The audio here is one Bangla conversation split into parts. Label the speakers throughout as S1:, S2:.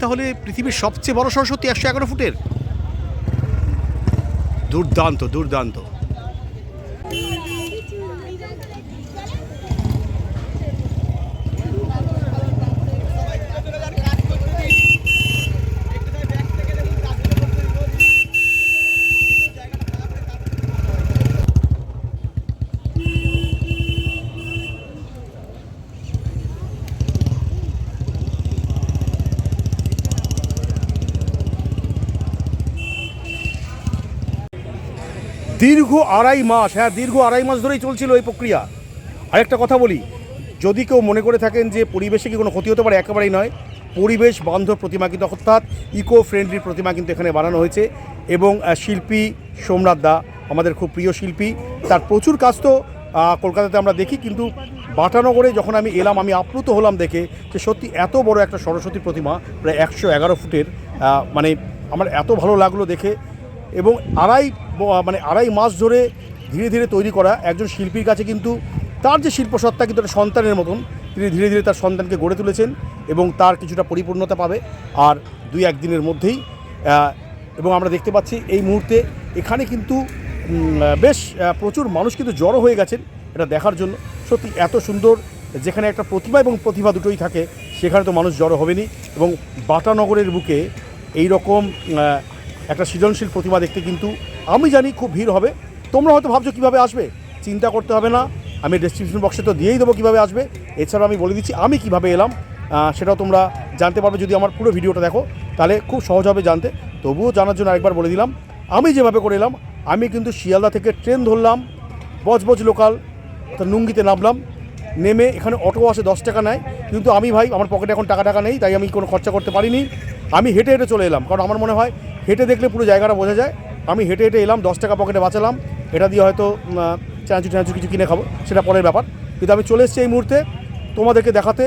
S1: তাহলে পৃথিবীর সবচেয়ে বড় সরস্বতী একশো এগারো ফুটের? দুর্দান্ত দুর্দান্ত। দীর্ঘ আড়াই মাস হ্যাঁ দীর্ঘ আড়াই মাস ধরেই চলছিল এই প্রক্রিয়া। আরেকটা কথা বলি, যদি কেউ মনে করে থাকেন যে পরিবেশে কি কোনো ক্ষতি হতে পারে, একেবারেই নয়। পরিবেশ বান্ধব প্রতিমা কিন্তু, অর্থাৎ ইকো ফ্রেন্ডলি প্রতিমা কিন্তু এখানে বানানো হয়েছে এবং শিল্পী সোমনাথ দা, আমাদের খুব প্রিয় শিল্পী, তার প্রচুর কাজ তো কলকাতাতে আমরা দেখি, কিন্তু বাটানগরে যখন আমি এলাম, আমি আপ্লুত হলাম দেখে যে সত্যি এত বড় একটা সরস্বতী প্রতিমা, প্রায় একশো এগারো ফুটের মানে আমার এত ভালো লাগল দেখে এবং আড়াই মানে আড়াই মাস ধরে ধীরে ধীরে তৈরি করা একজন শিল্পীর কাছে কিন্তু তার যে শিল্পসত্তা কিন্তু সন্তানের মতন, তিনি ধীরে ধীরে তার সন্তানকে গড়ে তুলেছেন এবং তার কিছুটা পরিপূর্ণতা পাবে। আর দুই একদিনের মধ্যেই এবং আমরা দেখতে পাচ্ছি এই মুহূর্তে এখানে কিন্তু বেশ প্রচুর মানুষ কিন্তু জড়ো হয়ে গেছেন এটা দেখার জন্য। সত্যি এত সুন্দর যেখানে একটা প্রতিভা এবং প্রতিভা দুটোই থাকে, সেখানে তো মানুষ জড়ো হবেনি এবং বাটানগরের বুকে এই রকম একটা সৃজনশীল প্রতিভা দেখতে কিন্তু আমি জানি খুব ভিড় হবে। তোমরা হয়তো ভাবছ কীভাবে আসবে? চিন্তা করতে হবে না। আমি ডেসক্রিপশন বক্সে তো দিয়েই দেবো কীভাবে আসবে। এছাড়া আমি বলে দিচ্ছি আমি কীভাবে এলাম। সেটাও তোমরা জানতে পারবে যদি আমার পুরো ভিডিওটা দেখো। তাহলে খুব সহজ হবে জানতে। তবুও জানার জন্য আরেকবার বলে দিলাম, আমি যেভাবে করে এলাম, আমি কিন্তু শিয়ালদা থেকে ট্রেন ধরলাম, বজবজ লোকাল অর্থাৎ নুঙ্গিতে নামলাম। নেমে এখানে অটো আসে দশ টাকা নেয়। কিন্তু আমি ভাই, আমার পকেটে এখন টাকা টাকা নেই, তাই আমি কোনো খরচা করতে পারিনি। আমি হেঁটে হেঁটে চলে এলাম। কারণ আমার মনে হয় হেঁটে দেখলে পুরো জায়গাটা বোঝা যায়। আমি হেঁটে হেঁটে এলাম, দশ টাকা পকেটে বাঁচালাম। এটা দিয়ে হয়তো চানাচু টানাচু কিছু কিনে খাব, সেটা পরের ব্যাপার। কিন্তু আমি চলে এসেছি এই মুহূর্তে তোমাদেরকে দেখাতে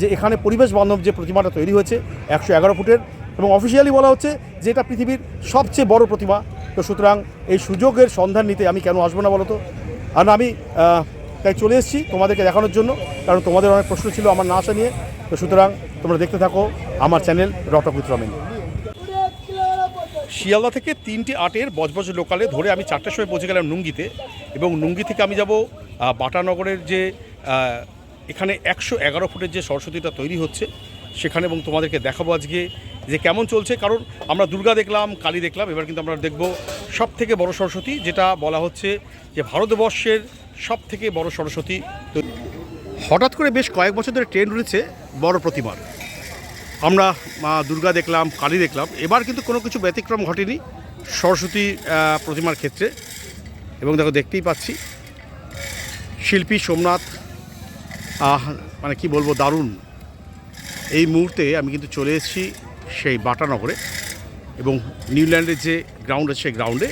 S1: যে এখানে পরিবেশ বান্ধব যে প্রতিমাটা তৈরি হয়েছে, একশো এগারো ফুটের। এবং অফিসিয়ালি বলা হচ্ছে যে এটা পৃথিবীর সবচেয়ে বড় প্রতিমা। তো সুতরাং এই সুযোগের সন্ধান নিতে আমি কেন আসব না বলো তো? আর আমি তাই চলে এসেছি তোমাদেরকে দেখানোর জন্য, কারণ তোমাদের অনেক প্রশ্ন ছিল আমার না আসা নিয়ে। তো সুতরাং তোমরা দেখতে থাকো আমার চ্যানেল রটক উইথ শিয়ালদা থেকে তিনটি আটের বজবজ লোকালে ধরে আমি চারটার সময় পৌঁছে গেলাম নুঙ্গিতে এবং নুঙ্গি থেকে আমি যাব বাটানগরের যে এখানে একশো এগারো ফুটের যে সরস্বতীটা তৈরি হচ্ছে, সেখানে এবং তোমাদেরকে দেখাবো আজকে যে কেমন চলছে। কারণ আমরা দুর্গা দেখলাম, কালী দেখলাম, এবার কিন্তু আমরা দেখব সব থেকে বড় সরস্বতী, যেটা বলা হচ্ছে যে ভারতবর্ষের সব থেকে বড় সরস্বতী। হঠাৎ করে বেশ কয়েক বছর ধরে ট্রেন্ড রয়েছে বড় প্রতিমার। আমরা, মা দুর্গা দেখলাম, কালী দেখলাম। এবার কিন্তু কোনো কিছু ব্যতিক্রম ঘটেনি সরস্বতী প্রতিমার ক্ষেত্রে। এবং দেখো, দেখতেই পাচ্ছি। শিল্পী সোমনাথ মানে কি বলব, দারুণ। এই মুহূর্তে আমি কিন্তু চলে এসেছি সেই বাটানগরে এবং নিউল্যান্ডের যে গ্রাউন্ড আছে, সেই গ্রাউন্ডে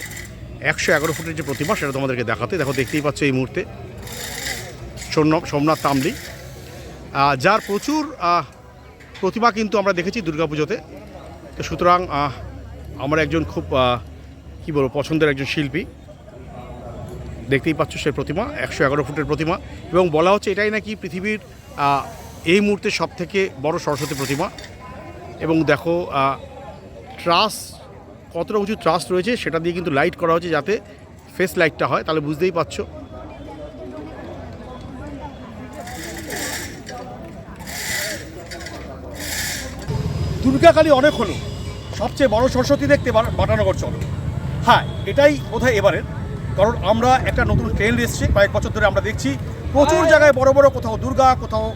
S1: একশো এগারো ফুটের যে প্রতিমা, সেটা তোমাদেরকে দেখাতে। দেখো, দেখতেই পাচ্ছ এই মুহূর্তে। সোমনাথ সোমনাথ তামলি যার প্রচুর প্রতিমা কিন্তু আমরা দেখেছি দুর্গাপুজোতে। তো সুতরাং আমার একজন খুব কি বলব, পছন্দের একজন শিল্পী। দেখতেই পাচ্ছ সেই প্রতিমা, একশো এগারো ফুটের প্রতিমা। এবং বলা হচ্ছে এটাই নাকি পৃথিবীর এই মুহূর্তে সব থেকে বড় সরস্বতী প্রতিমা। এবং দেখো ট্রাস কতটা উঁচু ট্রাস রয়েছে সেটা দিয়ে কিন্তু লাইট করা হচ্ছে যাতে ফেস লাইটটা হয়, তাহলে বুঝতেই পারছ। দুর্গাকালী অনেক হলো। সবচেয়ে বড় সরস্বতী দেখতে বাটানগর চলো হ্যাঁ এটাই বোধহয় এবারের। কারণ আমরা একটা নতুন ট্রেন্ড এসছে, কয়েক বছর ধরে আমরা দেখছি। প্রচুর জায়গায় বড় বড় কোথাও দুর্গা, কোথাও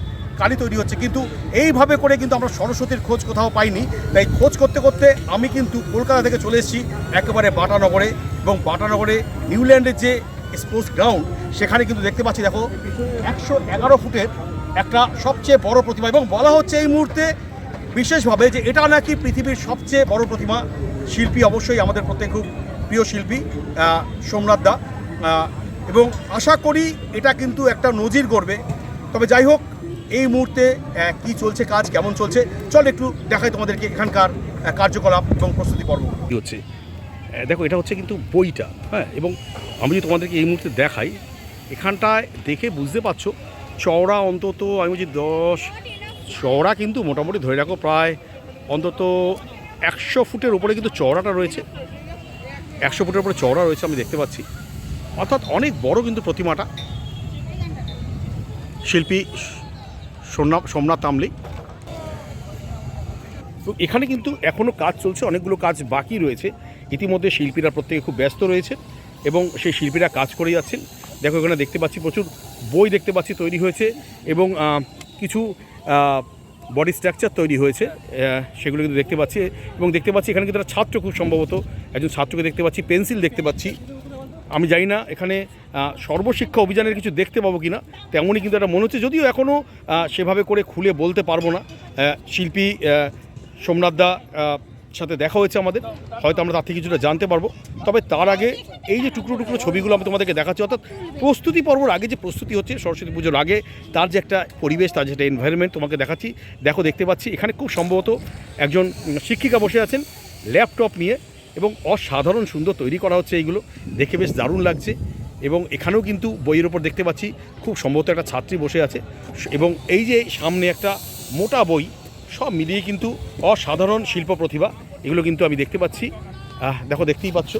S1: কালী তৈরি হচ্ছে। কিন্তু এইভাবে করে কিন্তু আমরা সরস্বতীর খোঁজ কোথাও পাইনি। তাই খোঁজ করতে করতে আমি কিন্তু কলকাতা থেকে চলে এসেছি একেবারে বাটানগরে। এবং বাটানগরে নিউল্যান্ডের যে স্পোর্টস গ্রাউন্ড, সেখানে কিন্তু দেখতে পাচ্ছি, দেখো, একশো এগারো ফুটের একটা সবচেয়ে বড় প্রতিমা। এবং বলা হচ্ছে এই মুহূর্তে বিশেষভাবে যে এটা নাকি পৃথিবীর সবচেয়ে বড় প্রতিমা, শিল্পী অবশ্যই আমাদের প্রত্যেক খুব প্রিয় শিল্পী সোমনাথ দা। এবং আশা করি এটা কিন্তু একটা নজির গড়বে। তবে যাই হোক, এই মুহূর্তে কি চলছে কাজ, কেমন চলছে, চল একটু দেখাই তোমাদেরকে এখানকার কার্যকলাপ এবং প্রস্তুতি পর্ব। কী হচ্ছে? দেখো, এটা হচ্ছে কিন্তু বইটা হ্যাঁ? এবং আমি যদি তোমাদেরকে এই মুহূর্তে দেখাই, এখানটায় দেখে বুঝতে পারছ, চওড়া অন্তত আমি বলছি দশ চওড়া কিন্তু মোটামুটি ধরে রাখো প্রায় অন্তত একশো ফুটের উপরে কিন্তু চওড়াটা রয়েছে। একশো ফুটের উপরে চওড়া রয়েছে আমি দেখতে পাচ্ছি। অর্থাৎ অনেক বড় কিন্তু প্রতিমাটা। শিল্পী সোমনাথ সোমনাথ তামলি তো এখানে কিন্তু এখনও কাজ চলছে, অনেকগুলো কাজ বাকি রয়েছে। ইতিমধ্যে শিল্পীরা প্রত্যেকে খুব ব্যস্ত রয়েছে এবং সেই শিল্পীরা কাজ করে যাচ্ছেন। দেখো এখানে দেখতে পাচ্ছি প্রচুর বই দেখতে পাচ্ছি তৈরি হয়েছে এবং কিছু বডি স্ট্রাকচার তৈরি হয়েছে সেগুলো কিন্তু দেখতে পাচ্ছি। এবং দেখতে পাচ্ছি এখানে কিন্তু ছাত্র খুব সম্ভবত একজন ছাত্রকে দেখতে পাচ্ছি পেন্সিল দেখতে পাচ্ছি। আমি জানি না এখানে সর্বশিক্ষা অভিযানের কিছু দেখতে পাবো কি না তেমনই কিন্তু একটা মনে হচ্ছে যদিও এখনও সেভাবে করে খুলে বলতে পারব না। শিল্পী সোমনাথ আহ, সাথে দেখা হয়েছে আমাদের, হয়তো আমরা তার থেকে কিছুটা জানতে পারব। তবে তার আগে এই যে টুকরো টুকরো ছবিগুলো আমি তোমাদেরকে দেখাচ্ছি, অর্থাৎ প্রস্তুতি পর্বর আগে যে প্রস্তুতি হচ্ছে, সরস্বতী পুজোর আগে তার যে একটা পরিবেশ, তার যে একটা এনভায়রনমেন্ট তোমাকে দেখাচ্ছি। দেখো, দেখতে পাচ্ছি, এখানে খুব সম্ভবত একজন শিক্ষিকা বসে আছেন ল্যাপটপ নিয়ে এবং অসাধারণ সুন্দর তৈরি করা হচ্ছে এইগুলো। দেখে বেশ দারুণ লাগছে এবং এখানেও কিন্তু বইয়ের ওপর দেখতে পাচ্ছি, খুব সম্ভবত একটা ছাত্রী বসে আছে। এবং এই যে সামনে একটা মোটা বই, সব মিলিয়ে কিন্তু অসাধারণ শিল্প প্রতিভা এগুলো কিন্তু আমি দেখতে পাচ্ছি। দেখো, দেখতেই পাচ্ছ।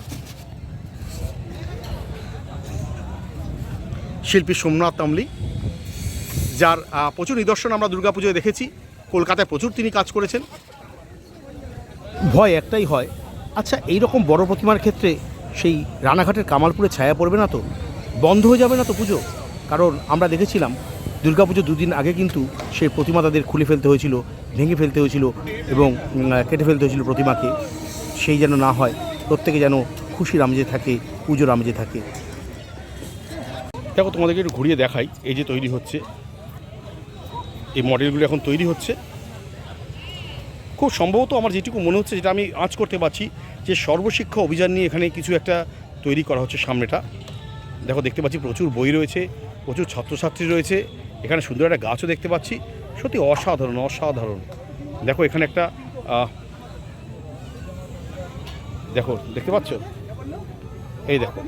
S1: শিল্পী সোমনাথ তামলি যার প্রচুর নিদর্শন আমরা দুর্গাপুজোয় দেখেছি। কলকাতায় প্রচুর তিনি কাজ করেছেন। ভয় একটাই হয় আচ্ছা এই রকম বড় প্রতিমার ক্ষেত্রে সেই রানাঘাটের কামালপুরে ছায়া পড়বে না তো? বন্ধ হয়ে যাবে না তো পুজো? কারণ আমরা দেখেছিলাম দুর্গাপুজো দুদিন আগে কিন্তু সেই প্রতিমা তাদের খুলে ফেলতে হয়েছিল, ভেঙে ফেলতে হয়েছিল এবং কেটে ফেলতে হয়েছিল প্রতিমাকে। সেই যেন না হয়, প্রত্যেকে যেন খুশির আমেজে থাকে পুজোর আমেজে থাকে। দেখো, তোমাদেরকে একটু ঘুরিয়ে দেখাই, এই যে তৈরি হচ্ছে। এই মডেলগুলো এখন তৈরি হচ্ছে। খুব সম্ভবত আমার যেটুকু মনে হচ্ছে, যেটা আমি আঁচ করতে পারছি, যে সর্বশিক্ষা অভিযান নিয়ে এখানে কিছু একটা তৈরি করা হচ্ছে সামনেটা। দেখো, দেখতে পাচ্ছি প্রচুর বই রয়েছে, প্রচুর ছাত্রছাত্রী রয়েছে এখানে সুন্দর একটা গাছও দেখতে পাচ্ছি। সত্যি অসাধারণ অসাধারণ। দেখো, এখানে একটা দেখো, দেখতে পাচ্ছ? এই দেখো।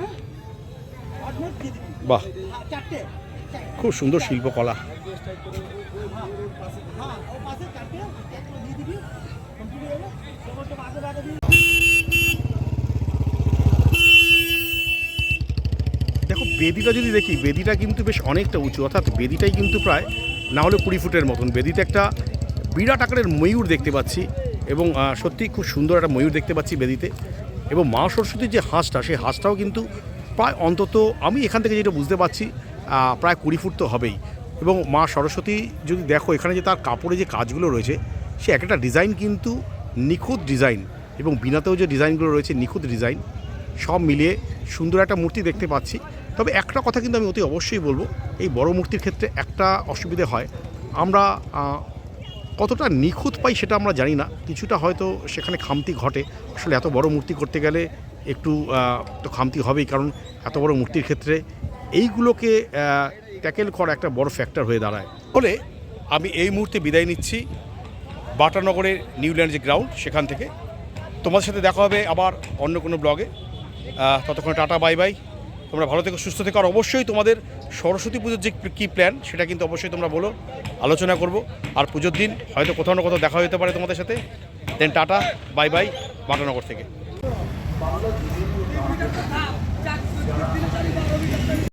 S1: বাহ! খুব সুন্দর শিল্পকলা দেখো বেদিটা যদি দেখি, বেদিটা কিন্তু বেশ অনেকটা উঁচু, অর্থাৎ বেদিটাই কিন্তু প্রায় না হলে কুড়ি ফুটের মতন। বেদিতে একটা বিরাট আকারের ময়ূর দেখতে পাচ্ছি এবং সত্যি খুব সুন্দর একটা ময়ূর দেখতে পাচ্ছি বেদিতে। এবং মা সরস্বতীর যে হাঁসটা, সেই হাঁসটাও কিন্তু প্রায় অন্তত আমি এখান থেকে যেটা বুঝতে পারছি প্রায় কুড়ি ফুট তো হবেই। এবং মা সরস্বতী যদি দেখো, এখানে যে তার কাপড়ে যে কাজগুলো রয়েছে, সে এক একটা ডিজাইন কিন্তু নিখুঁত ডিজাইন এবং বিনাতেও যে ডিজাইনগুলো রয়েছে, নিখুঁত ডিজাইন, সব মিলিয়ে সুন্দর একটা মূর্তি দেখতে পাচ্ছি। তবে একটা কথা কিন্তু আমি অতি অবশ্যই বলব, এই বড় মূর্তির ক্ষেত্রে একটা অসুবিধে হয়। আমরা কতটা নিখুঁত পাই সেটা আমরা জানি না। কিছুটা হয়তো সেখানে খামতি ঘটে। আসলে এত বড় মূর্তি করতে গেলে একটু তো খামতি হবেই। কারণ এত বড় মূর্তির ক্ষেত্রে এইগুলোকে ট্যাকেল করা একটা বড় ফ্যাক্টর হয়ে দাঁড়ায়। ফলে আমি এই মুহূর্তে বিদায় নিচ্ছি। বাটানগরের নিউল্যান্ড যে গ্রাউন্ড, সেখান থেকে। তোমাদের সাথে দেখা হবে আবার অন্য কোনো ব্লগে। ততক্ষণ টাটা, বাই বাই। তোমরা ভালো থেকো, সুস্থ থেকো, আর অবশ্যই তোমাদের সরস্বতী পুজোর যে কী প্ল্যান সেটা কিন্তু অবশ্যই তোমরা বলো, আলোচনা করব। আর পুজোর দিন হয়তো কোথাও না কোথাও দেখা হতে পারে তোমাদের সাথে। Then tata bye bye Batanagar থেকে।